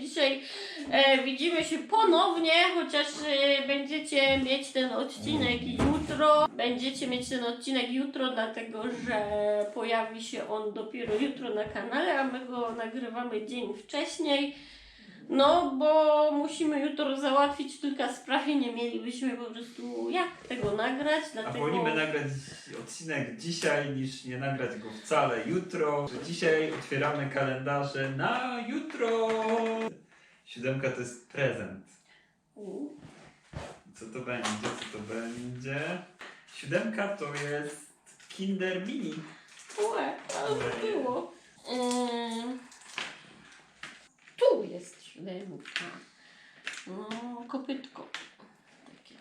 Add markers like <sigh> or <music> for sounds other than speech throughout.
Dzisiaj e, widzimy się ponownie, chociaż e, będziecie mieć ten odcinek jutro. Będziecie mieć ten odcinek jutro, dlatego że pojawi się on dopiero jutro na kanale, a my go nagrywamy dzień wcześniej. No, bo musimy jutro załatwić kilka spraw i nie mielibyśmy po prostu jak tego nagrać, A dlatego... wolimy nagrać odcinek dzisiaj niż nie nagrać go wcale jutro. Dzisiaj otwieramy kalendarze na jutro. Siódemka to jest prezent. U. Co to będzie? Co to będzie? Siódemka to jest Kinder Mini. Ue, ale to było. Ym, tu jest No, kopytko. Takie.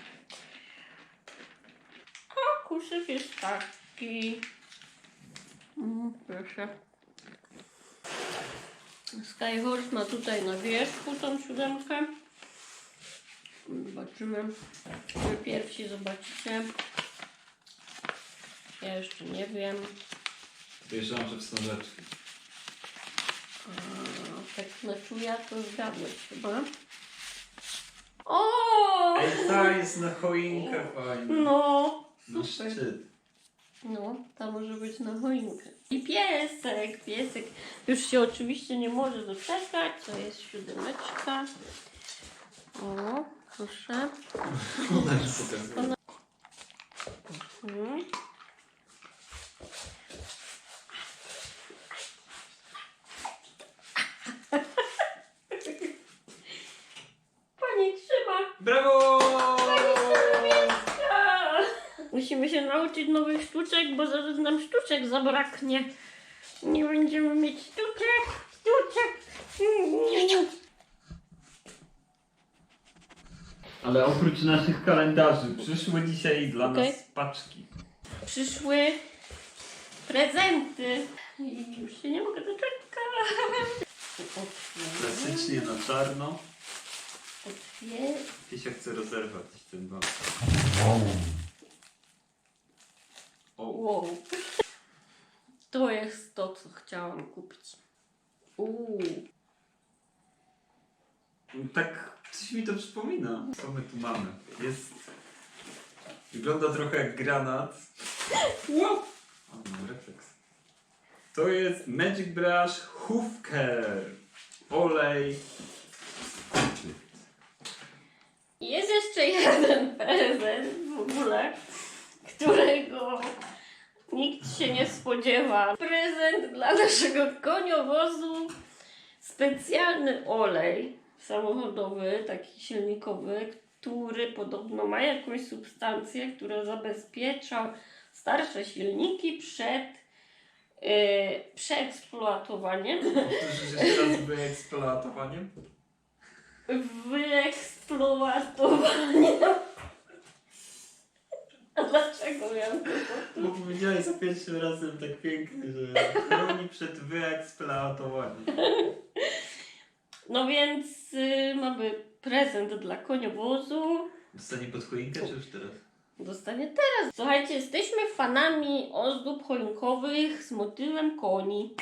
A kuszyk jest taki. Mm, proszę. Skyhorse ma tutaj na wierzchu tą siódemkę. Zobaczymy. Wy pierwsi zobaczycie. Ja jeszcze nie wiem. Podejrzewam, że wstążeczki. Tak na czuja to zgadłeś chyba. O! Ej, ta jest na choinkę fajna. No, No super. szczyt. No, ta może być na choinkę. I piesek, piesek. Już się oczywiście nie może doczekać. To jest siódemeczka. O, proszę. <laughs> Ona pokazuje. Mhm. Pani trzyma. Brawo! A, Musimy się nauczyć nowych sztuczek, bo zaraz nam sztuczek zabraknie. Nie będziemy mieć sztuczek, sztuczek. Ale oprócz naszych kalendarzy przyszły dzisiaj dla Okej. nas paczki. Przyszły prezenty i już się nie mogę doczekać. Klasycznie na czarno. Otwier- Piesia chce rozerwać ten bank. Wow. To jest to, co chciałam kupić. Uuu. tak coś mi to przypomina. Co my tu mamy? Jest... Wygląda trochę jak granat. Wow! O, mam refleks. To jest Magic Brush Hoofcare. Olej. Jest jeszcze jeden prezent w ogóle, którego nikt się nie spodziewa. Prezent dla naszego koniowozu. Specjalny olej samochodowy, taki silnikowy, który podobno ma jakąś substancję, która zabezpiecza starsze silniki przed yy, przeeksploatowaniem. Powtórzysz jeszcze raz wyeksploatowaniem? Wyeksploatowanie. A dlaczego miałam Bo powiedziałeś za pierwszym razem tak pięknie, że chroni przed wyeksploatowaniem. No więc y, mamy prezent dla koniowozu. Dostanie pod choinkę, czy już teraz? Dostanie teraz. Słuchajcie, jesteśmy fanami ozdób choinkowych z motywem koni.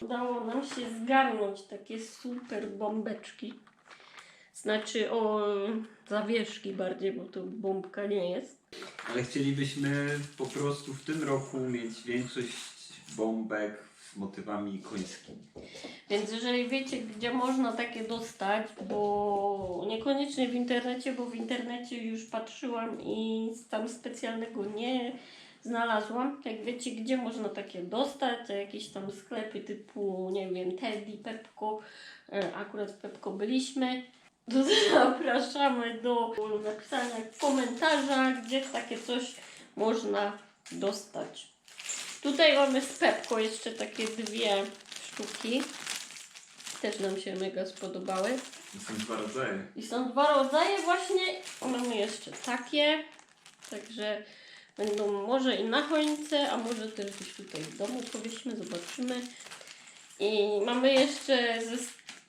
Udało nam się zgarnąć takie super bombeczki. Znaczy o zawieszki bardziej, bo to bombka nie jest. Ale chcielibyśmy po prostu w tym roku mieć większość bombek z motywami końskimi. Więc jeżeli wiecie, gdzie można takie dostać, bo niekoniecznie w internecie, bo w internecie już patrzyłam i tam specjalnego nie znalazłam. Jak wiecie, gdzie można takie dostać, jakieś tam sklepy typu, nie wiem, Teddy, Pepko, e, akurat w Pepko byliśmy, to <laughs> zapraszamy do napisania w komentarzach, gdzie takie coś można dostać. Tutaj mamy z Pepko jeszcze takie dwie sztuki. Też nam się mega spodobały. To są dwa rodzaje. I są dwa rodzaje właśnie. Mamy jeszcze takie. Także będą może i na choince, a może też gdzieś tutaj w domu powiedzmy, zobaczymy. I mamy jeszcze ze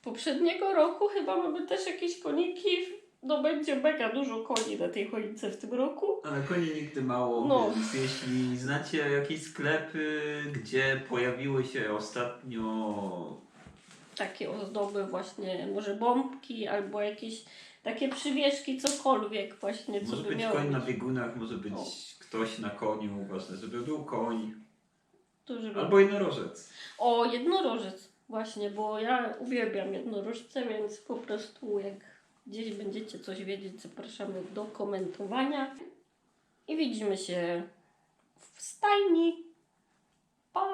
poprzedniego roku chyba mamy też jakieś koniki. No będzie mega dużo koni na tej choince w tym roku. Ale koni nigdy mało, No. więc jeśli znacie jakieś sklepy, gdzie pojawiły się ostatnio takie ozdoby właśnie, może bombki albo jakieś takie przywieszki, cokolwiek właśnie, co Może by być miało koń na być. biegunach, może być O. ktoś na koniu, ważne, żeby był koń. Żeby... Albo jednorożec. O, jednorożec Właśnie, bo ja uwielbiam jednorożce, więc po prostu jak gdzieś będziecie coś wiedzieć, zapraszamy do komentowania. I widzimy się w stajni. Pa!